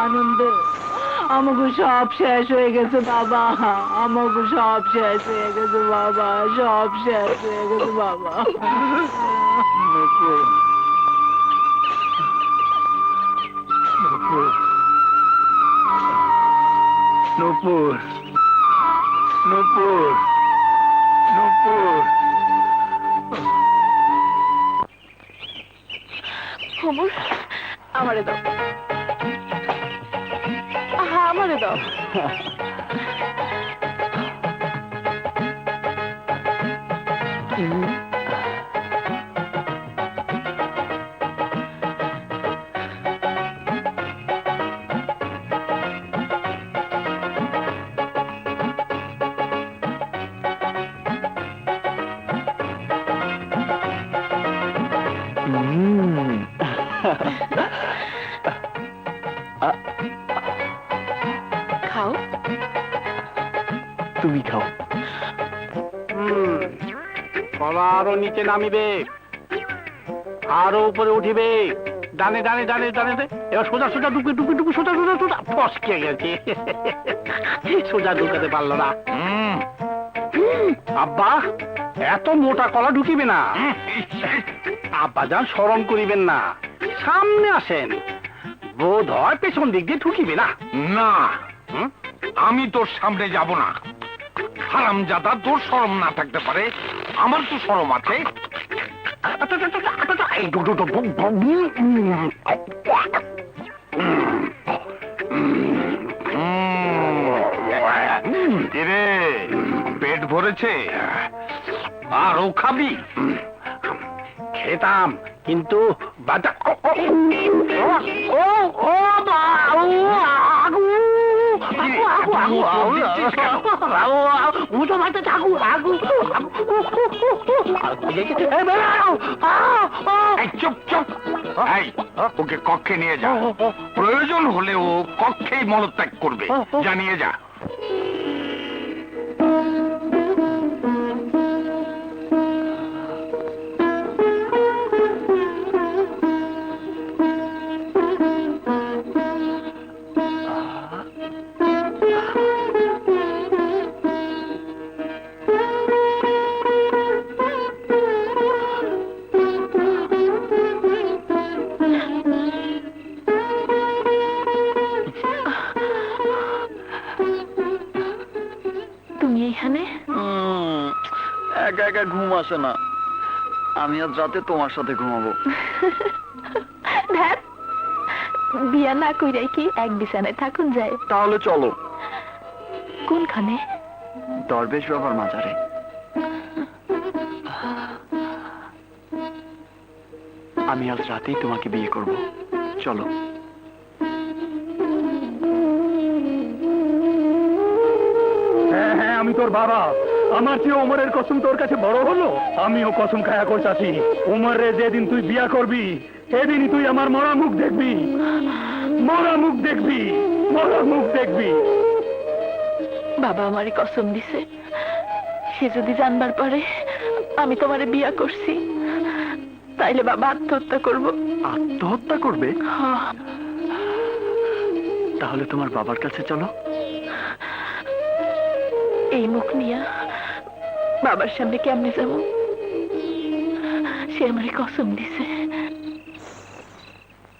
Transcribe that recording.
আনন্দে। আমাকে সব শেষ হয়ে গেছে বাবা। আমাকে সব শেষ হয়ে গেছে বাবা সব শেষ হয়ে গেছে বাবা। নূপুর। নূপুর। নূপুর। খবর আমারে দাও। আহা আমারে দাও তুমি খাও। কলা আরও নিচে নামিবে। আরও উপরে উঠিবে। ডানে ডানে ডানে ডানে। এবার সোজা সোজা ডুবে ডুবে ডুবে সোজা সোজা সোজা ফসকে গেছে। সোজা ঢুকাতে পারল না। আব্বা এত মোটা কলা ঢুকিবে না। আব্বা যান স্মরণ করিবেন না। সামনে আসেন। বোধ হয় পেছন দিক দিয়ে ঢুকিবে না। না। আমি তোর সামনে যাব না। হারাম জাদা তোর সরম না থাকতে পারে আমার তো সরম আছে আচ্ছা, আচ্ছা, আচ্ছা, আচ্ছা, আচ্ছা, পেট ভরেছে আরও খাবি খেতাম কিন্তু বাজা ও, ও, ও, আগু, আগু, থাকু? আগু, চুপ। চুপ ওকে কক্ষে নিয়ে যা। প্রয়োজন হলে ও কক্ষেই মলত্যাগ করবে। জানিয়ে যা। একা একা ঘুম আসে না। আমি আজ রাতে তোমার সাথে ঘুমাবো। ধ্যাত বিয়া না কইরাই কি এক বিছানায় থাকুন যায়। তাহলে চলো। কোনখানে? দরবেশ বাবার মাজারে। আমি আজ রাতেই তোমাকে বিয়ে করব। চলো। হ্যাঁ হ্যাঁ আমি তোর বাবা। আমার চেয়ে ওমরের কসম তোর কাছে বড় হলো? আমিও কসম খায়া করতাছি ওমরে যেদিন তুই বিয়া করবি সেদিনই তুই আমার মরা মুখ দেখবি। মরা মুখ দেখবি মরা মুখ দেখবি। বাবা আমারে কসম দিছে। সে যদি জানবার পারে আমি তোমারে বিয়া করছি। তাইলে বাবা আত্মহত্যা করব। আত্মহত্যা করবে? হ্যাঁ, তাহলে তোমার বাবার কাছে চলো। এই মুখ নিয়া বাবার সামনে কেমনে যাব? সে আমারে কসম দিছে।